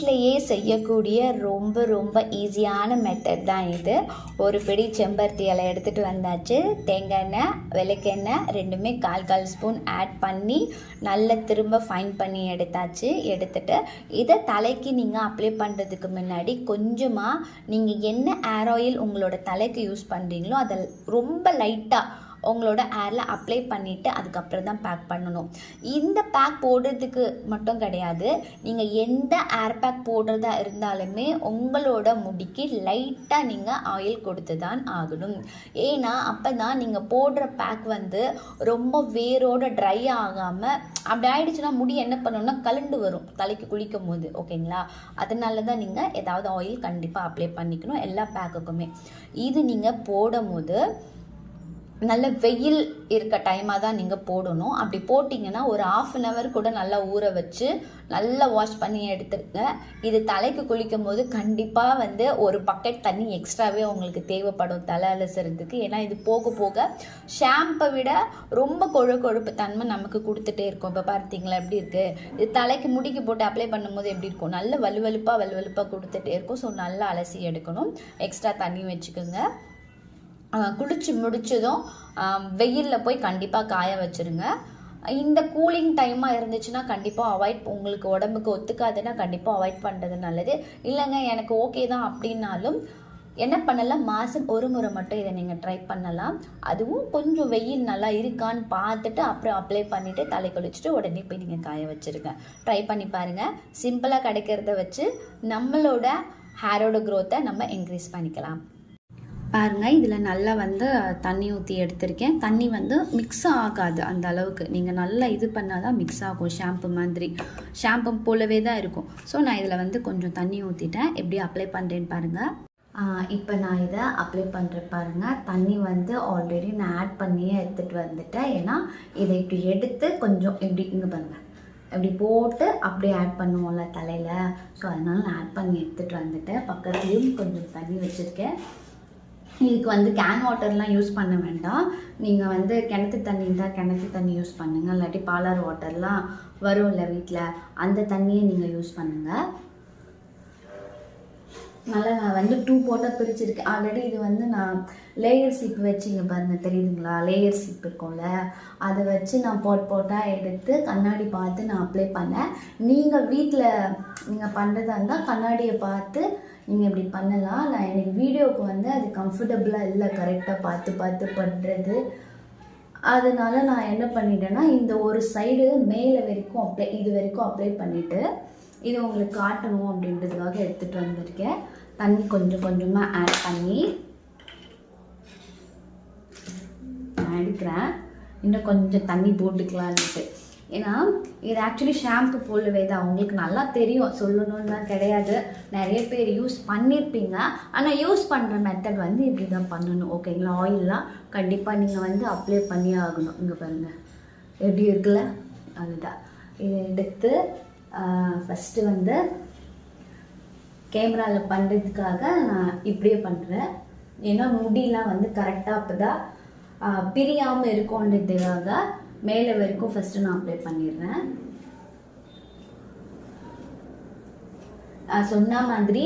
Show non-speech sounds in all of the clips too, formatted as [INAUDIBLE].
வீட்டிலையே செய்யக்கூடிய ரொம்ப ரொம்ப ஈஸியான மெத்தட் தான் இது. ஒரு பிடி செம்பருத்தி இலை எடுத்துகிட்டு வந்தாச்சு. தேங்காய் எண்ணெய் விளக்கெண்ணெய் ரெண்டுமே கால் கால் ஸ்பூன் ஆட் பண்ணி நல்லா திரும்ப ஃபைன் பண்ணி எடுத்தாச்சு. எடுத்துட்டு இதை தலைக்கு நீங்கள் அப்ளை பண்ணுறதுக்கு முன்னாடி கொஞ்சமாக நீங்கள் என்ன ஏர் ஆயில் உங்களோட தலைக்கு யூஸ் பண்ணுறீங்களோ அதை ரொம்ப லைட்டாக உங்களோட ஏரில் அப்ளை பண்ணிவிட்டு அதுக்கப்புறம் தான் பேக் பண்ணணும். இந்த பேக் போடுறதுக்கு மட்டும் கிடையாது. நீங்கள் எந்த ஏர் பேக் போடுறதா இருந்தாலுமே உங்களோட முடிக்கு லைட்டாக நீங்கள் ஆயில் கொடுத்து தான் ஆகணும். ஏன்னா அப்போ தான் நீங்கள் போடுற பேக் வந்து ரொம்ப வேரோட ட்ரை ஆகாமல் அப்படி ஆயிடுச்சுன்னா முடி என்ன பண்ணணும்னா கலண்டு வரும். தலைக்கு குளிக்கும் போது ஓகேங்களா அதனால தான் நீங்கள் ஏதாவது ஆயில் கண்டிப்பாக அப்ளை பண்ணிக்கணும் எல்லா பேக்குக்குமே இது நீங்கள் போடும் போது நல்ல வெயில் இருக்க டைமாக தான் நீங்கள் போடணும். அப்படி போட்டிங்கன்னா ஒரு ஆஃப் அன் ஹவர் கூட நல்லா ஊற வச்சு நல்லா வாஷ் பண்ணி எடுத்துருங்க இது தலைக்கு குளிக்கும் போது கண்டிப்பாக வந்து ஒரு பக்கெட் தண்ணி எக்ஸ்ட்ராவே உங்களுக்கு தேவைப்படும் தலை அலசுறதுக்கு. ஏன்னா இது போக போக ஷாம்பை விட ரொம்ப கொழு கொழுப்பு தன்மை நமக்கு கொடுத்துட்டே இருக்கும். இப்போ பார்த்தீங்களா எப்படி இருக்குது இது தலைக்கு முடிக்கு போட்டு அப்ளை பண்ணும்போது எப்படி இருக்கும்? நல்ல வலுவலுப்பாக வலுவலுப்பாக கொடுத்துட்டே இருக்கும். ஸோ நல்லா அலசி எடுக்கணும். எக்ஸ்ட்ரா தண்ணி வச்சுக்கோங்க. குளிச்சு முடிச்சதும் வெயிலில் போய் கண்டிப்பாக காய வச்சுருங்க. இந்த கூலிங் டைமாக இருந்துச்சுன்னா கண்டிப்பாக அவாய்ட் உங்களுக்கு உடம்புக்கு ஒத்துக்காதுன்னா கண்டிப்பாக அவாய்ட் பண்ணுறது நல்லது. இல்லைங்க எனக்கு ஓகே தான் அப்படின்னாலும் என்ன பண்ணலாம்? மாதம் ஒரு முறை மட்டும் இதை நீங்கள் ட்ரை பண்ணலாம். அதுவும் கொஞ்சம் வெயில் நல்லா இருக்கான்னு பார்த்துட்டு அப்புறம் அப்ளை பண்ணிவிட்டு தலை குளிச்சுட்டு உடனே போய் நீங்கள் காய வச்சுருங்க. ட்ரை பண்ணி பாருங்கள் சிம்பிளாக கிடைக்கிறத வச்சு நம்மளோட ஹேரோட க்ரோத்தை நம்ம இன்க்ரீஸ் பண்ணிக்கலாம். பாருங்கள் இதில் நல்லா வந்து தண்ணி ஊற்றி எடுத்திருக்கேன். தண்ணி வந்து மிக்ஸ் ஆகாது அந்த அளவுக்கு. நீங்கள் நல்லா இது பண்ணால் தான் மிக்ஸ் ஆகும் ஷாம்பு மாதிரி. ஷாம்பு போலவே தான் இருக்கும். ஸோ நான் இதில் வந்து கொஞ்சம் தண்ணி ஊற்றிட்டேன் எப்படி அப்ளை பண்ணுறேன்னு பாருங்கள் இப்போ நான் இதை அப்ளை பண்ணுறேன் பாருங்கள் தண்ணி வந்து ஆல்ரெடி நான் ஆட் பண்ணியே எடுத்துகிட்டு வந்துட்டேன். ஏன்னா இதை இப்படி எடுத்து கொஞ்சம் இப்படி இங்கே பாருங்கள் இப்படி போட்டு அப்படியே ஆட் பண்ணுவோம்ல தலையில். ஸோ அதனால் நான் ஆட் பண்ணி எடுத்துகிட்டு வந்துட்டேன். பக்கத்துலேயும் கொஞ்சம் தண்ணி வச்சுருக்கேன். இதுக்கு வந்து கேன் வாட்டர்லாம் யூஸ் பண்ண வேண்டாம். நீங்கள் வந்து கிணத்து தண்ணி இருந்தால் கிணத்து தண்ணி யூஸ் பண்ணுங்கள் இல்லாட்டி பாலார் வாட்டர்லாம் வரும்ல வீட்டில் அந்த தண்ணியை நீங்கள் யூஸ் பண்ணுங்கள் நல்லா நான் வந்து டூ போட்டால் பிரிச்சிருக்கேன் ஆல்ரெடி இது வந்து நான் லேயர் சீப் வச்சு இங்கே பாருங்க தெரியுதுங்களா? லேயர் சீப் இருக்கும்ல. அதை வச்சு நான் போட் போட்டால் எடுத்து கண்ணாடி பார்த்து நான் அப்ளை பண்ணேன். நீங்கள் வீட்டில் நீங்கள் பண்ணுறதா இருந்தால் கண்ணாடியை பார்த்து நீங்கள் இப்படி பண்ணலாம். நான் எனக்கு வீடியோவுக்கு வந்து அது கம்ஃபர்டபுளாக இல்லை. கரெக்டாக பார்த்து பார்த்து பண்ணுறது அதனால் நான் என்ன பண்ணிட்டேன்னா இந்த ஒரு சைடு மேலே வரைக்கும் அப்ளை இது வரைக்கும் அப்ளை பண்ணிவிட்டு இது உங்களுக்கு காட்டணும் அப்படின்றதுக்காக எடுத்துகிட்டு வந்திருக்கேன். தண்ணி கொஞ்சம் கொஞ்சமாக ஆட் பண்ணி நான் எடுக்கிறேன். இன்னும் கொஞ்சம் தண்ணி போட்டுக்கலான்ட்டு ஏன்னா இது ஆக்சுவலி ஷாம்பு போலவே தான். உங்களுக்கு நல்லா தெரியும். சொல்லணும்லாம் கிடையாது. நிறைய பேர் யூஸ் பண்ணியிருப்பீங்க ஆனால் யூஸ் பண்ணுற மெத்தட் வந்து இப்படி தான் பண்ணணும் ஓகேங்களா ஆயிலெலாம் கண்டிப்பாக நீங்கள் வந்து அப்ளை பண்ணி ஆகணும். இங்கே பாருங்கள் எப்படி இருக்குல்ல? அதுதான். இதை எடுத்து ஃபஸ்ட்டு வந்து கேமராவில் பண்ணுறதுக்காக நான் இப்படியே பண்ணுறேன் ஏன்னா முடியெலாம் வந்து கரெக்டாக அப்போ தான் பிரியாமல் இருக்கும்ன்றதுக்காக மேலே வரைக்கும் ஃபஸ்ட்டு நான் அப்ளை பண்ணிடுறேன். சொன்ன மாதிரி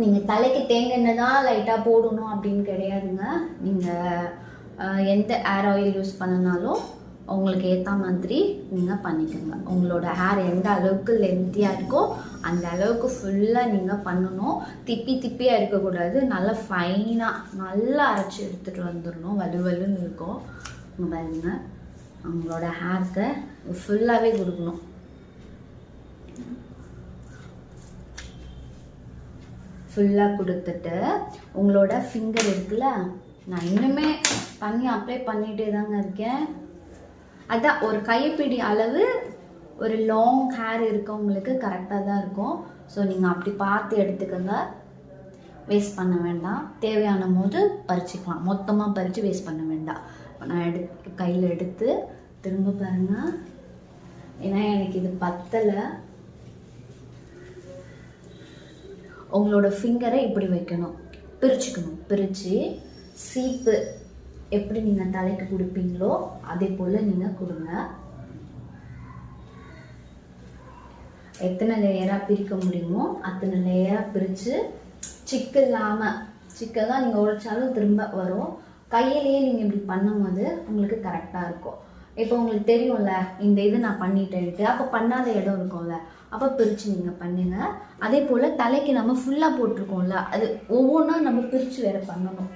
நீங்கள் தலைக்கு தேங்கெண்ணெய் தான் லைட்டாக போடணும் அப்படின்னு கிடையாதுங்க. நீங்கள் எந்த ஏர் ஆயில் யூஸ் பண்ணனாலும் உங்களுக்கு ஏற்ற மாதிரி நீங்கள் பண்ணிக்கோங்க. உங்களோட ஹேர் எந்த அளவுக்கு லென்த்தியாக இருக்கோ அந்த அளவுக்கு ஃபுல்லாக நீங்கள் பண்ணணும். திப்பி திப்பியாக இருக்கக்கூடாது. நல்லா ஃபைனாக நல்லா அரைச்சி எடுத்துகிட்டு வந்துடணும். வலுவலுன்னு இருக்கும். பாருங்கள் அவங்களோட உங்களோட ஹேர்க்கு ஃபுல்லாகவே கொடுக்கணும். ஃபுல்லாக கொடுத்துட்டு உங்களோட ஃபிங்கர் இருக்குல்ல நான் இன்னுமே பண்ணி அப்ளை பண்ணிகிட்டே தாங்க இருக்கேன். அதான் ஒரு கைப்பிடி அளவு ஒரு லாங் ஹேர் இருக்கவங்களுக்கு கரெக்டாக தான் இருக்கும். ஸோ நீங்கள் அப்படி பார்த்து எடுத்துக்கோங்க. வேஸ்ட் பண்ண வேண்டாம். தேவையான போது பறிச்சுக்கலாம். மொத்தமாக பறித்து வேஸ்ட் பண்ண வேண்டாம். நான் எடு கையில் எடுத்து திரும்ப பாருங்க. ஏன்னா எனக்கு இது பத்தலை. உங்களோட ஃபிங்கரை இப்படி வைக்கணும். பிரிச்சுக்கணும். பிரித்து சீப்பு எப்படி நீங்கள் தலைக்கு கொடுப்பீங்களோ அதே போல் நீங்கள் கொடுங்க. எத்தனை லேயராக பிரிக்க முடியுமோ அத்தனை லேயராக பிரித்து சிக்கு இல்லாமல் சிக்கெல்லாம் நீங்கள் உழைச்சாலும் திரும்ப வரும். கையிலேயே நீங்கள் இப்படி பண்ணும்போது உங்களுக்கு கரெக்டாக இருக்கும். இப்போ உங்களுக்கு தெரியும்ல இந்த இது நான் பண்ணிட்டேன்ட்டு அப்போ பண்ணாத இடம் இருக்கும்ல அப்போ பிரித்து நீங்கள் பண்ணுங்க. அதே போல் தலைக்கு நம்ம ஃபுல்லாக போட்டிருக்கோம்ல அது ஒவ்வொன்றா நம்ம பிரித்து வேற பண்ணணும்.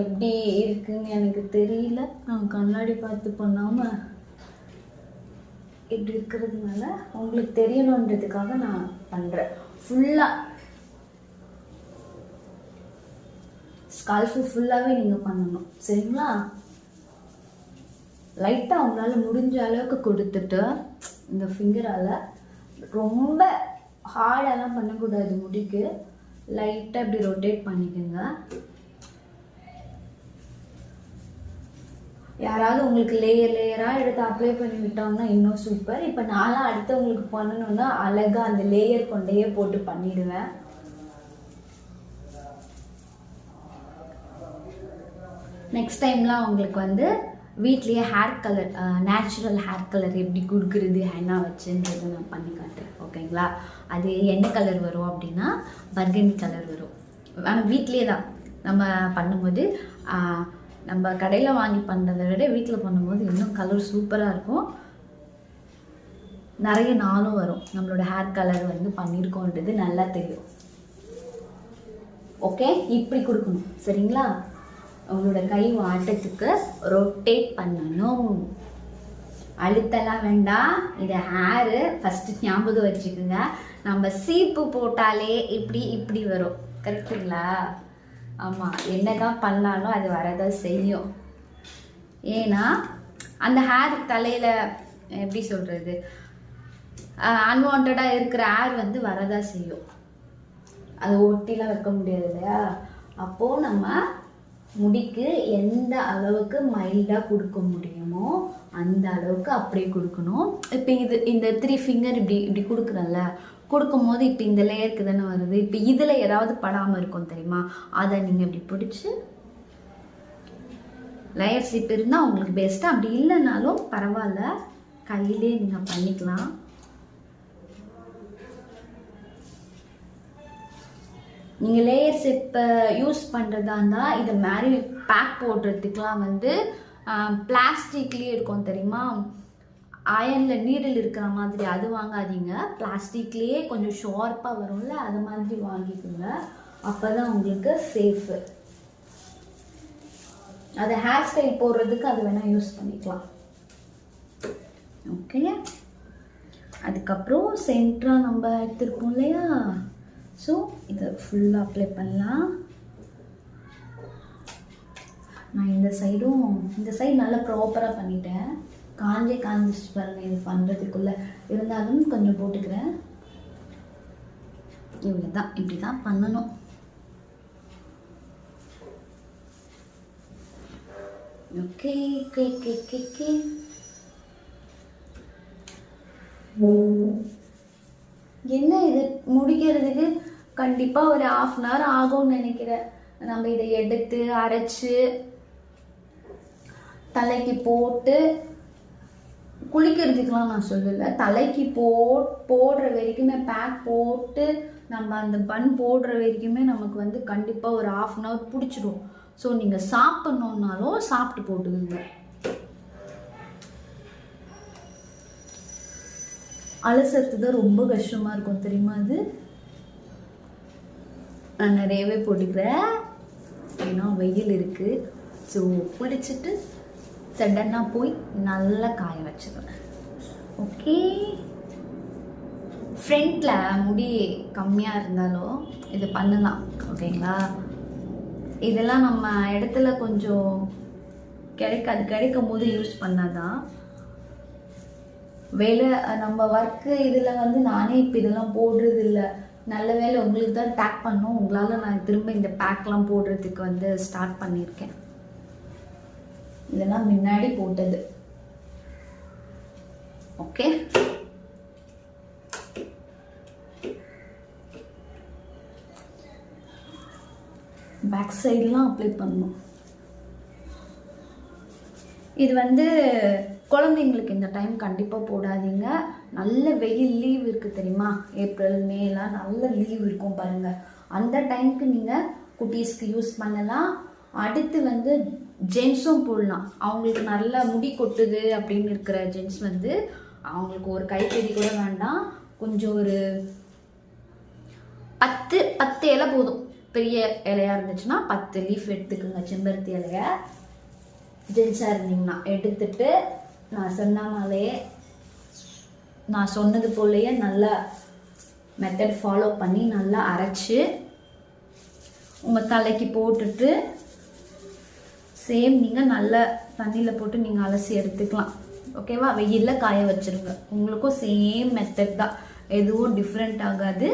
எப்படி இருக்குன்னு எனக்கு தெரியல. நான் கண்ணாடி பார்த்து பண்ணாமல் இப்படி இருக்கிறதுனால உங்களுக்கு தெரியணுன்றதுக்காக நான் பண்ணுறேன் ஃபுல்லாக ஸ்கால்ஃபு ஃபுல்லாகவே நீங்கள் பண்ணணும். சரிங்களா? லைட்டாக உங்களால் முடிஞ்ச அளவுக்கு கொடுத்துட்டு இந்த ஃபிங்கரால் ரொம்ப ஹார்டெல்லாம் பண்ணக்கூடாது முடிக்கு. லைட்டாக இப்படி ரொட்டேட் பண்ணிக்கோங்க. யாராவது உங்களுக்கு லேயர் லேயராக எடுத்து அப்ளை பண்ணி விட்டாங்கன்னா இன்னும் சூப்பர் இப்போ நான்லாம் அடுத்தவங்களுக்கு பண்ணணுன்னா அழகாக அந்த லேயர் கொண்டையே போட்டு பண்ணிடுவேன். நெக்ஸ்ட் டைம்லாம் உங்களுக்கு வந்து வீட்லேயே hair colour natural hair colour எப்படி கொடுக்குறது ஹேனா வச்சுன்றது நான் பண்ணி காட்டுறேன். ஓகேங்களா அது என்ன கலர் வரும் அப்படின்னா பர்கனி கலர் வரும். ஆனால் வீட்லேயே தான். நம்ம பண்ணும்போது நம்ம கடையில் வாங்கி பண்ணுறதை விட வீட்டில் பண்ணும்போது இன்னும் கலர் சூப்பராக இருக்கும். நிறைய நாளும் வரும். நம்மளோட ஹேர் கலர் வந்து பண்ணியிருக்கோன்றது நல்லா தெரியும். ஓகே இப்படி கொடுக்கணும். சரிங்களா? உங்களோட கை வாட்டத்துக்கு ரொட்டேட் பண்ணணும். அழுத்தலாம் வேண்டாம். இது ஹேரு ஃபஸ்ட்டு ஞாபகம் வச்சுக்கோங்க. நம்ம சீப்பு போட்டாலே இப்படி இப்படி வரும். கரெக்டுங்களா ஆமாம் என்னதான் பண்ணாலும் அது வரதான் செய்யும். ஏன்னா அந்த ஹேர் தலையில் எப்படி சொல்கிறது அன்வான்டாக இருக்கிற ஹேர் வந்து வரதான் செய்யும். அது ஒட்டிலாம் வைக்க முடியாது இல்லையா? அப்போது நம்ம முடிக்கு எந்த அளவுக்கு மைல்டாக கொடுக்க முடியுமோ அந்த அளவுக்கு அப்படியே கொடுக்கணும். இப்போ இது இந்த த்ரீ ஃபிங்கர் இப்படி இப்படி கொடுக்குறல்ல கொடுக்கும் போது இப்போ இந்த லேயருக்கு தானே வருது. இப்போ இதில் ஏதாவது படாமல் இருக்கும் தெரியுமா? அதை நீங்கள் இப்படி பிடிச்சி லேயர் இப்போ இருந்தால் உங்களுக்கு பெஸ்ட்டு அப்படி இல்லைனாலும் பரவாயில்ல. கையிலே நீங்கள் பண்ணிக்கலாம். நீங்கள் லேயர்ஸ் இப்போ யூஸ் பண்ணுறதா இருந்தால் இதை மாதிரி பேக் போடுறதுக்கெலாம் வந்து பிளாஸ்டிக்லேயே இருக்கும் தெரியுமா? அயனில் நீடில் இருக்கிற மாதிரி அது வாங்காதீங்க. பிளாஸ்டிக்லேயே கொஞ்சம் ஷார்ப்பாக வரும்ல அது மாதிரி வாங்கிக்கோங்க. அப்போ தான் உங்களுக்கு சேஃபு அது ஹேர் ஸ்டைல் போடுறதுக்கு அது வேணால் யூஸ் பண்ணிக்கலாம். ஓகே அதுக்கப்புறம் சென்ட்ராக நம்ம எடுத்துருப்போம் இல்லையா? ஸோ இதை ஃபுல்லாக அப்ளை பண்ணலாம். நான் இந்த சைடும் இந்த சைடு நல்லா ப்ராப்பராக பண்ணிட்டேன். காஞ்சே காஞ்சிச்சு பாருங்க இது பண்ணுறதுக்குள்ளே இருந்தாலும் கொஞ்சம் போட்டுக்கிறேன். இவ்வளோ தான் இப்படி தான் பண்ணணும். ஓகே கே கே கே கே என்ன இது? முடிக்கிறதுக்கு கண்டிப்பாக ஒரு ஆஃப் அன் ஹவர் ஆகும்னு நினைக்கிறேன். நம்ம இதை எடுத்து அரைச்சி தலைக்கு போட்டு குளிக்கிறதுக்கெலாம் நான் சொல்லலை. தலைக்கு போ போடுற வரைக்குமே பேக் போட்டு நம்ம அந்த பன் போடுற வரைக்குமே நமக்கு வந்து கண்டிப்பாக ஒரு ஆஃப் அன் ஹவர் பிடிச்சிடும். ஸோ நீங்கள் சாப்பிட்ணுன்னாலும் சாப்பிட்டு போட்டுக்குங்க. அலசறது தான் ரொம்ப கஷ்டமாக இருக்கும் தெரியுமா அது? நான் நிறையவே போட்டுக்கிறேன். ஏன்னா வெயில் இருக்குது ஸோ குளிச்சுட்டு சடனாக போய் நல்லா காய வச்சுருவேன். ஓகே ஃப்ரண்ட்டில் முடி கம்மியாக இருந்தாலும் இது பண்ணலாம். ஓகேங்களா இதெல்லாம் நம்ம இடத்துல கொஞ்சம் கிடைக்காது. கிடைக்கும் போது யூஸ் பண்ணாதான் வேலை நம்ம ஒர்க்கு இதில் வந்து நானே இப்போ இதெல்லாம் போடுறது இல்லை நல்ல வேலை உங்களுக்கு தான் பேக் பண்ணோம். உங்களால் நான் திரும்ப இந்த பேக்லாம் போடுறதுக்கு வந்து ஸ்டார்ட் பண்ணியிருக்கேன் இதெல்லாம் முன்னாடி போட்டது. ஓகே பேக் சைடெலாம் அப்ளை பண்ணணும். இது வந்து குழந்தைங்களுக்கு இந்த டைம் கண்டிப்பாக போடாதீங்க. நல்ல வெயில் லீவ் இருக்குது தெரியுமா? ஏப்ரல் மேலாம் நல்ல லீவ் இருக்கும் பாருங்கள் அந்த டைமுக்கு நீங்கள் குட்டீஸ்க்கு யூஸ் பண்ணலாம். அடுத்து வந்து ஜென்ஸும் போடலாம். அவங்களுக்கு நல்ல முடி கொட்டுது அப்படின்னு இருக்கிற ஜென்ஸ் வந்து அவங்களுக்கு ஒரு கைத்தறி கூட வேண்டாம். கொஞ்சம் ஒரு பத்து பத்து இலை போதும். பெரிய இலையா இருந்துச்சுன்னா பத்து லீஃப் எடுத்துக்கோங்க. செம்பருத்தி இலையை. ஜென்ஸாக இருந்தீங்கன்னா எடுத்துட்டு நான் சொன்னாமலே நான் சொன்னது போலயே நல்லா மெத்தட் ஃபாலோ பண்ணி நல்லா அரைச்சி உங்கள் தலைக்கு போட்டுட்டு சேம் நீங்கள் நல்ல தண்ணியில் போட்டு நீங்கள் அலசி எடுத்துக்கலாம். ஓகேவா வெயிலில் காய வச்சிருங்க. உங்களுக்கும் சேம் மெத்தட் தான். எதுவும் டிஃப்ரெண்ட் ஆகாது.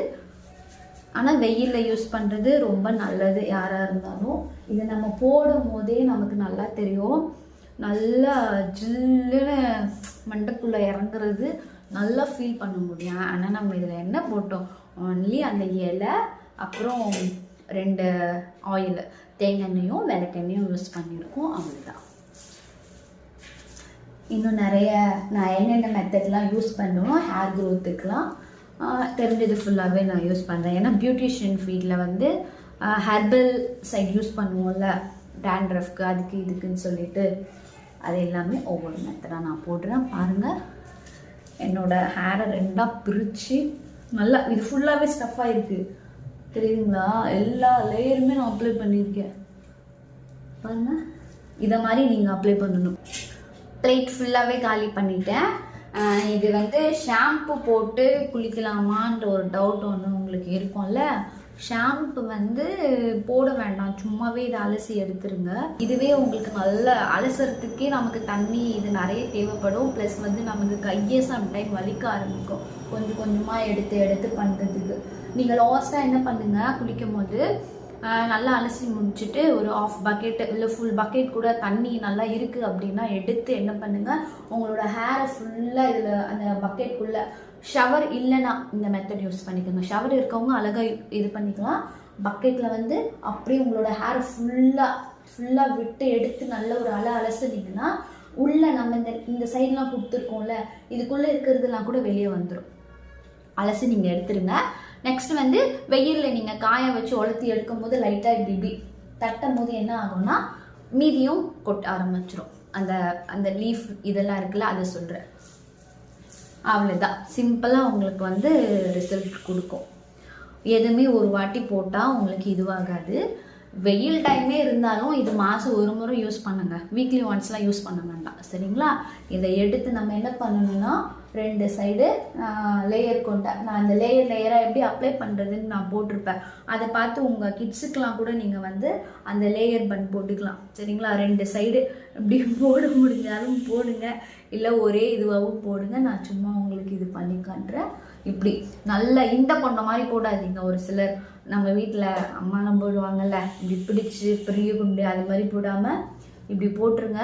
ஆனால் வெயிலில் யூஸ் பண்ணுறது ரொம்ப நல்லது யாராக இருந்தாலும். இதை நம்ம போடும் போதே நமக்கு நல்லா தெரியும். நல்லா ஜில்லுன்னு மண்டக்குள்ளே இறங்குறது நல்லா ஃபீல் பண்ண முடியும். ஆனால் நம்ம இதில் என்ன போட்டோம்? ஒன்லி அந்த இலை அப்புறம் ரெண்டு ஆயில் தேங்காய் எண்ணெயும் விளக்கெண்ணையும் யூஸ் பண்ணியிருக்கோம். அவ்வளோதான் இன்னும் நிறைய நான் என்னென்ன மெத்தட்லாம் யூஸ் பண்ணுவோம் ஹேர் க்ரோத்துக்கெலாம் தெரிஞ்சது ஃபுல்லாகவே நான் யூஸ் பண்ணுறேன் ஏன்னா பியூட்டிஷியன் ஃபீல்டில் வந்து ஹெர்பல் சைட் யூஸ் பண்ணுவோம்ல டேண்ட்ரஃப்க்கு அதுக்கு இதுக்குன்னு சொல்லிட்டு. அது எல்லாமே ஒவ்வொரு மெத்தடாக நான் போடுறேன். பாருங்கள் என்னோடய ஹேரை ரெண்டாக பிரித்து நல்லா இது ஃபுல்லாகவே ஸ்டஃப் ஆகிருக்கு தெரியுதுங்களா? எல்லா லேயருமே நான் அப்ளை பண்ணியிருக்கேன். பாருங்கள் இதை மாதிரி நீங்கள் அப்ளை பண்ணணும். பிளேட் ஃபுல்லாகவே காலி பண்ணிட்டேன். இது வந்து ஷாம்பு போட்டு குளிக்கலாமான்ற ஒரு டவுட் ஒன்று உங்களுக்கு இருக்கும்ல. ஷாம்பு வந்து போட வேண்டாம். சும்மாவே இதை அலசி எடுத்துருங்க. இதுவே உங்களுக்கு நல்ல அலசுறதுக்கே நமக்கு தண்ணி இது நிறைய தேவைப்படும். ப்ளஸ் வந்து நமக்கு கையே சம்டைம் வலிக்க ஆரம்பிக்கும். கொஞ்சம் கொஞ்சமாக எடுத்து எடுத்து பண்ணுறதுக்கு நீங்கள் லாஸ்ட்டாக என்ன பண்ணுங்கள் குளிக்கும் போது நல்லா அலசி முடிச்சுட்டு ஒரு ஆஃப் பக்கெட் இல்லை ஃபுல் பக்கெட் கூட தண்ணி நல்லா இருக்குது அப்படின்னா எடுத்து என்ன பண்ணுங்கள் உங்களோட ஹேரை ஃபுல்லாக இதில் அந்த பக்கெட்குள்ளே ஷவர் இல்லைன்னா இந்த மெத்தட் யூஸ் பண்ணிக்கோங்க. ஷவர் இருக்கவங்க அழகாக இது பண்ணிக்கலாம். பக்கெட்டில் வந்து அப்படியே உங்களோட ஹேர் ஃபுல்லாக ஃபுல்லாக விட்டு எடுத்து நல்ல ஒரு அலை அலசுனீங்கன்னா உள்ளே நம்ம இந்த இந்த சைட்லாம் கொடுத்துருக்கோம்ல இதுக்குள்ளே இருக்கிறதுலாம் கூட வெளியே வந்துடும் அலசி நீங்கள் எடுத்துருங்க. நெக்ஸ்ட் வந்து வெயிலில் நீங்கள் காய வச்சு உலர்த்தி எடுக்கும்போது லைட்டாக இப்படி இப்படி தட்டும் போது என்ன ஆகும்னா மீதியும் கொட்ட ஆரம்பிச்சிடும் அந்த அந்த லீஃப் இதெல்லாம் இருக்குல்ல அதை சொல்கிறேன் அவ்வளோதான் சிம்பிளாக உங்களுக்கு வந்து ரிசல்ட் கொடுக்கும். எதுவுமே ஒரு வாட்டி போட்டால் உங்களுக்கு இதுவாகாது. வெயில் டைமே இருந்தாலும் இது மாதம் ஒரு முறை யூஸ் பண்ணுங்க. வீக்லி ஒன்ஸ்லாம் யூஸ் பண்ண வேண்டாம். சரிங்களா? இதை எடுத்து நம்ம என்ன பண்ணணும்னா ரெண்டு சைடு லேயர் கொண்ட நான் அந்த லேயர் லேயராக எப்படி அப்ளை பண்ணுறதுன்னு நான் போட்டிருப்பேன். அதை பார்த்து உங்கள் கிட்ஸுக்கெலாம் கூட நீங்கள் வந்து அந்த லேயர் பன் போட்டுக்கலாம். சரிங்களா? ரெண்டு சைடு இப்படி [LAUGHS] போட முடிஞ்சாலும் போடுங்க. இல்லை ஒரே இதுவாகவும் போடுங்க. நான் சும்மா உங்களுக்கு இது பண்ணி காட்டுறேன். இப்படி. நல்ல இந்த கொண்ட மாதிரி போடாதீங்க. ஒரு சிலர் நம்ம வீட்டில் அம்மாலாம் போடுவாங்கல்ல இப்படி பிடிச்சி பெரிய குண்டு அது மாதிரி போடாமல் இப்படி போட்டுருங்க.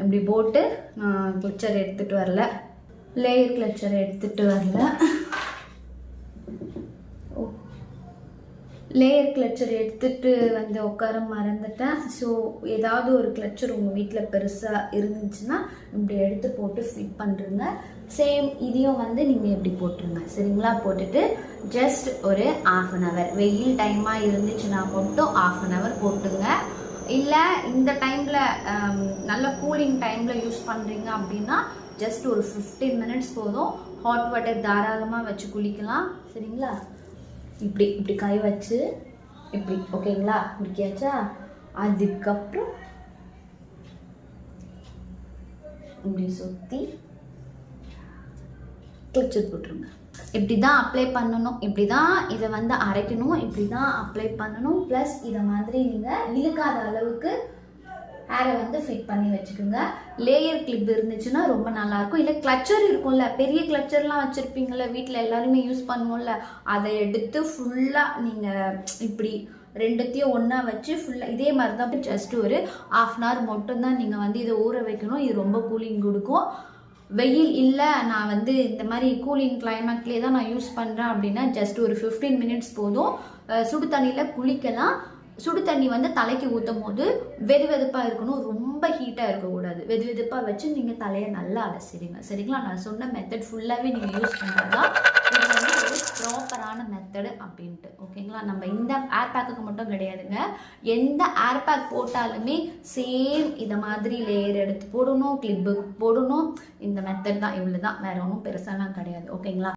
இப்படி போட்டு நான் கிளச்சர் எடுத்துகிட்டு வரல. லேயர் கிளச்சர் எடுத்துகிட்டு வரல. லேயர் கிளச்சர் எடுத்துட்டு வந்து உட்கார மறந்துட்டேன். ஸோ ஏதாவது ஒரு கிளச்சர் உங்கள் வீட்டில் பெருசாக இருந்துச்சுன்னா இப்படி எடுத்து போட்டு ஃபிட் பண்ணுறங்க சேம் இதையும் வந்து நீங்கள் இப்படி போட்டுருங்க. சரிங்களா? போட்டுட்டு ஜஸ்ட் ஒரு ஆஃப் அன் ஹவர் வெயில் டைமாக இருந்துச்சுன்னா மட்டும் ஆஃப் அன் ஹவர் போட்டுங்க இல்லை இந்த டைமில் um, நல்ல கூலிங் டைமில் யூஸ் பண்ணுறீங்க அப்படின்னா ஜஸ்ட் ஒரு ஃபிஃப்டீன் மினிட்ஸ் போதும். ஹாட் வாட்டர் தாராளமாக வச்சு குளிக்கலாம். சரிங்களா? இப்படி இப்படி கை வச்சு இப்படி ஓகேங்களா? முடிக்கியாச்சா? அதுக்கப்புறம் இப்படி சுற்றி கிளச்சர் போட்டுருங்க இப்படி தான் அப்ளை பண்ணணும். இப்படி தான் இதை வந்து அரைக்கணும். இப்படி தான் அப்ளை பண்ணணும். ப்ளஸ் இதை மாதிரி நீங்கள் இழுக்காத அளவுக்கு ஹேரை வந்து ஃபிட் பண்ணி வச்சுக்கோங்க. லேயர் கிளிப் இருந்துச்சுன்னா ரொம்ப நல்லாயிருக்கும். இல்லை கிளச்சர் இருக்கும்ல. பெரிய கிளச்சர்லாம் வச்சுருப்பீங்கள்ல வீட்டில் எல்லாருமே யூஸ் பண்ணுவோம்ல. அதை எடுத்து ஃபுல்லாக நீங்கள் இப்படி ரெண்டுத்தையும் ஒன்றா வச்சு ஃபுல்லாக இதே மாதிரி தான் ஜஸ்ட் ஒரு ஆஃப் அன் ஹவர் மட்டும்தான் நீங்கள் வந்து இதை ஊற வைக்கணும். இது ரொம்ப கூலிங் கொடுக்கும். வெயில் இல்லை நான் வந்து இந்த மாதிரி கூலிங் கிளைமேட்லேயே தான் நான் யூஸ் பண்ணுறேன் அப்படின்னா ஜஸ்ட் ஒரு ஃபிஃப்டீன் மினிட்ஸ் போதும். சுடு தண்ணியில் குளிக்கலாம். சுடு தண்ணி வந்து தலைக்கு ஊற்றும் போது வெது வெதுப்பாக இருக்கணும். ரொம்ப ஹீட்டாக இருக்கக்கூடாது. வெது வெதுப்பாக வச்சு நீங்கள் தலையை நல்லா அலசிடுங்க. சரிங்களா? நான் சொன்ன மெத்தட் ஃபுல்லாகவே நீங்கள் யூஸ் பண்ணுறதா ஒரு ப்ராப்பரான மெத்தடு அப்படின்ட்டு ஓகேங்களா நம்ம இந்த ஏர் பேக்குக்கு மட்டும் கிடையாதுங்க. எந்த ஏர் பேக் போட்டாலுமே சேம் இதை மாதிரி லேயர் எடுத்து போடணும் கிளிப்பு போடணும். இந்த மெத்தட் தான் இவ்வளோ தான் வேற ஒன்றும் பெருசாலாம் கிடையாது ஓகேங்களா